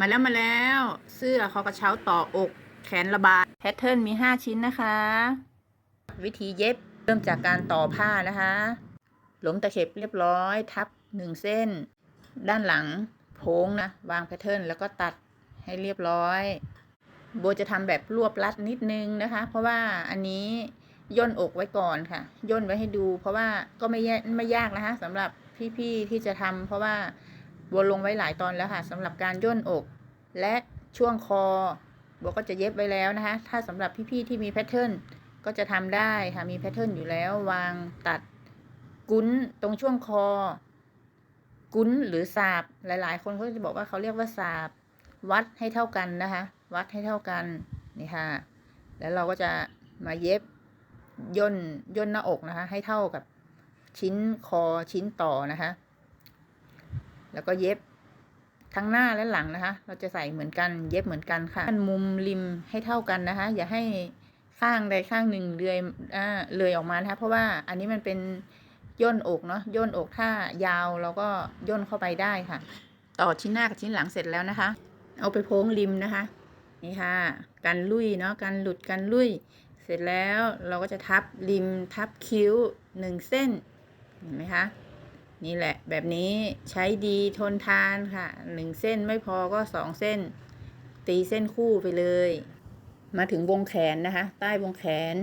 มาแล้วมาแล้ว เสื้อคอกระเช้าต่ออกแขนระบายแพทเทิร์นมี 5 ชิ้นนะคะ วิธีเย็บเริ่มจากการต่อผ้านะคะ หลมตะเข็บเรียบร้อยทับ 1 เส้น ด้านหลังโพ้งนะ วางแพทเทิร์นแล้วก็ตัดให้เรียบร้อย โบจะทำแบบรวบรัดนิดนึงนะคะ เพราะว่าอันนี้ย่นอกไว้ก่อนค่ะ ย่นไว้ให้ดู เพราะว่าก็ไม่แยไม่ยากนะคะสำหรับพี่ๆที่จะทำเพราะว่า โบลงไว้หลายตอนแล้วค่ะสำหรับการย่นอก และช่วงคอโบก็จะเย็บไว้แล้วนะคะ ถ้าสำหรับพี่ๆที่มีแพทเทิร์นก็จะทำได้ค่ะมีแพทเทิร์นอยู่แล้ววางตัดกุ้นตรงช่วงคอ กุ้นหรือสาบหลาย ๆ คนเขาจะบอกว่าเขาเรียกว่าสาบวัดให้เท่ากันนะคะ วัดให้เท่ากันนี่ค่ะ แล้วเราก็จะมาเย็บย่นย่นหน้าอกนะคะ ให้เท่ากับชิ้นคอชิ้นต่อนะคะ แล้วก็เย็บทั้งหน้าและหลังนะคะ เราจะใส่เหมือนกันเย็บเหมือนกันค่ะมุมริมให้เท่ากันนะคะ อย่าให้ข้างใดข้างหนึ่งเลื่อยอ่าเลยออกมานะคะเพราะว่าอันนี้มันเป็นย่นอกเนาะย่นอกถ้ายาวเราก็ย่นเข้าไปได้ค่ะ ต่อชิ้นหน้ากับชิ้นหลังเสร็จแล้วนะคะ เอาไปโพ้งริมนะคะ นี่ค่ะกันลุยเนาะกันหลุดกันลุย เสร็จแล้วเราก็จะทับริมทับคิ้วหนึ่งเส้นเห็นไหมคะ นี่แหละ แบบนี้ใช้ดีทนทานค่ะหนึ่งเส้นไม่พอก็สองเส้น ตีเส้นคู่ไปเลย มาถึงวงแขนนะคะ ใต้วงแขน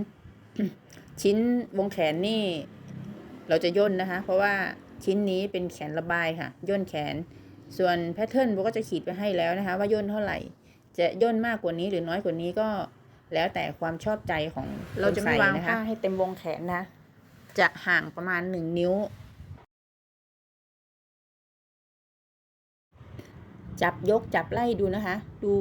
ชิ้นวงแขนนี่ เราจะย่นนะคะ เพราะว่าชิ้นนี้เป็นแขนระบายค่ะ ย่นแขน ส่วนแพทเทิร์นโบก็จะขีดไปให้แล้วนะคะ ว่าย่นเท่าไหร่ จะย่นมากกว่านี้หรือน้อยกว่านี้ก็แล้วแต่ความชอบใจของเราจะไม่วางผ้าให้เต็มวงแขนนะ จะห่างประมาณหนึ่งนิ้ว จับยกจับไล่ดูนะคะ ดู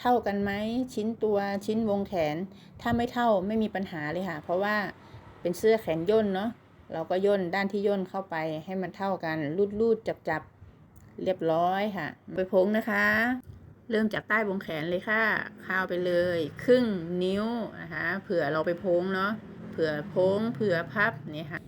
เท่ากันไหมชิ้นตัวชิ้นวงแขน ถ้าไม่เท่าไม่มีปัญหาเลยค่ะ เพราะว่าเป็นเสื้อแขนย่นเนาะเราก็ย่นด้านที่ย่นเข้าไปให้มันเท่ากันรูดรูดจับจับเรียบร้อยค่ะ ไปพงนะคะ เริ่มจากใต้วงแขนเลยค่ะข้าวไปเลย ครึ่งนิ้วนะคะเผื่อเราไปพงเนาะเผื่อพงเผื่อพับนี่ค่ะ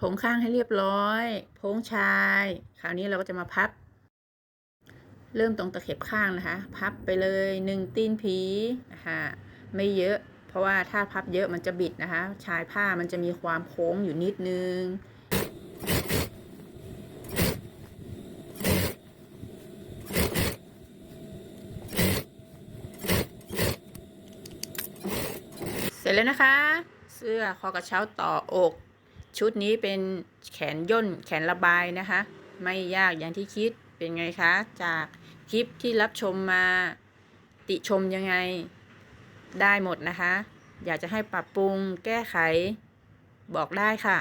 ผงข้างให้เรียบร้อยโพงชาย คราวนี้เราก็จะมาพับ เริ่มตรงตะเข็บข้างนะคะ พับไปเลยหนึ่งตีนผีนะคะไม่เยอะ เพราะว่าถ้าพับเยอะมันจะบิดนะคะ ชายผ้ามันจะมีความโค้งอยู่นิดนึงเสร็จแล้วนะคะ เสื้อคอกระเช้าต่ออก ชุดนี้เป็นแขนย่นแขนระบายนะคะ ไม่ยากอย่างที่คิดเป็นไงคะ จากคลิปที่รับชมมา ติชมยังไงได้หมดนะคะ อยากจะให้ปรับปรุงแก้ไขบอกได้ค่ะ